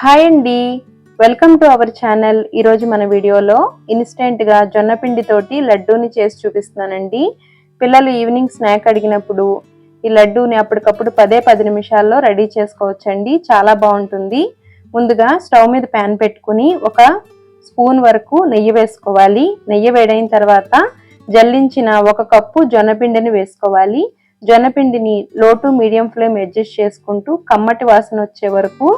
Hi అండి. Welcome to our channel. ఈరోజు మన వీడియోలో ఇన్స్టెంట్గా జొన్నపిండితోటి లడ్డూని చేసి చూపిస్తున్నానండి. పిల్లలు ఈవినింగ్ స్నాక్ అడిగినప్పుడు ఈ లడ్డూని అప్పటికప్పుడు పదే పది నిమిషాల్లో రెడీ చేసుకోవచ్చండి. చాలా బాగుంటుంది. ముందుగా స్టవ్ మీద ప్యాన్ పెట్టుకుని ఒక స్పూన్ వరకు నెయ్యి వేసుకోవాలి. నెయ్యి వేడైన తర్వాత జల్లించిన ఒక కప్పు జొన్నపిండిని వేసుకోవాలి. జొన్నపిండిని లో టు మీడియం ఫ్లేమ్ అడ్జస్ట్ చేసుకుంటూ కమ్మటి వాసన వచ్చే వరకు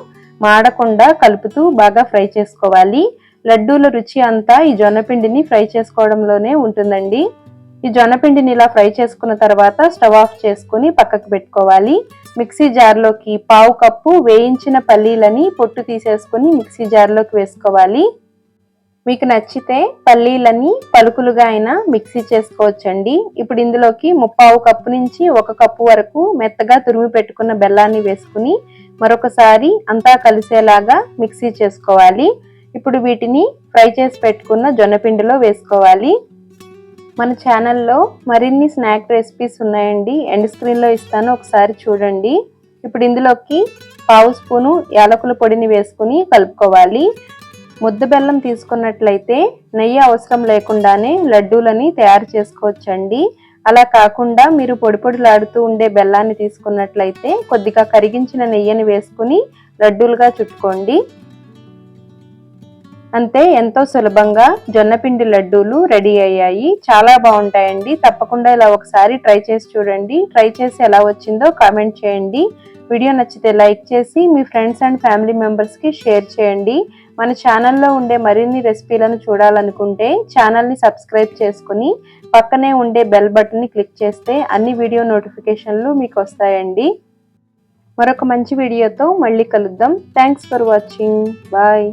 మాడకుండా కలుపుతూ బాగా ఫ్రై చేసుకోవాలి. లడ్డూల రుచి అంతా ఈ జొన్నపిండిని ఫ్రై చేసుకోవడంలోనే ఉంటుందండి. ఈ జొన్నపిండిని ఇలా ఫ్రై చేసుకున్న తర్వాత స్టవ్ ఆఫ్ చేసుకుని పక్కకు పెట్టుకోవాలి. మిక్సీ జార్లోకి పావు కప్పు వేయించిన పల్లీలని పొట్టు తీసేసుకుని మిక్సీ జార్లోకి వేసుకోవాలి. మీకు నచ్చితే పల్లీలని పలుకులుగా అయినా మిక్సీ చేసుకోవచ్చండి. ఇప్పుడు ఇందులోకి ముప్పావు కప్పు నుంచి ఒక కప్పు వరకు మెత్తగా తురిమి పెట్టుకున్న బెల్లాన్ని వేసుకుని మరొకసారి అంతా కలిసేలాగా మిక్సీ చేసుకోవాలి. ఇప్పుడు వీటిని ఫ్రై చేసి పెట్టుకున్న జొన్నపిండిలో వేసుకోవాలి. మన ఛానల్లో మరిన్ని స్నాక్ రెసిపీస్ ఉన్నాయండి. ఎండ్ స్క్రీన్లో ఇస్తాను ఒకసారి చూడండి. ఇప్పుడు ఇందులోకి పావు స్పూను యాలకుల పొడిని వేసుకుని కలుపుకోవాలి. ముద్ద బెల్లం తీసుకున్నట్లయితే నెయ్యి అవసరం లేకుండానే లడ్డూలని తయారు చేసుకోవచ్చండి. అలా కాకుండా మీరు పొడి పొడిలాడుతూ ఉండే బెల్లాన్ని తీసుకున్నట్లయితే కొద్దిగా కరిగించిన నెయ్యిని వేసుకుని లడ్డూలుగా చుట్టుకోండి. అంతే ఎంతో సులభంగా జొన్నపిండి లడ్డూలు రెడీ అయ్యాయి. చాలా బాగుంటాయండి. తప్పకుండా ఇలా ఒకసారి ట్రై చేసి చూడండి. ట్రై చేసి ఎలా వచ్చిందో కామెంట్ చేయండి. వీడియో నచ్చితే లైక్ చేసి మీ ఫ్రెండ్స్ అండ్ ఫ్యామిలీ మెంబర్స్కి షేర్ చేయండి. మన ఛానల్లో ఉండే మరిన్ని రెసిపీలను చూడాలనుకుంటే ఛానల్ని సబ్స్క్రైబ్ చేసుకుని పక్కనే ఉండే బెల్ బటన్ని క్లిక్ చేస్తే అన్ని వీడియో నోటిఫికేషన్లు మీకు వస్తాయండి. మరొక మంచి వీడియోతో మళ్ళీ కలుద్దాం. Thanks for watching bye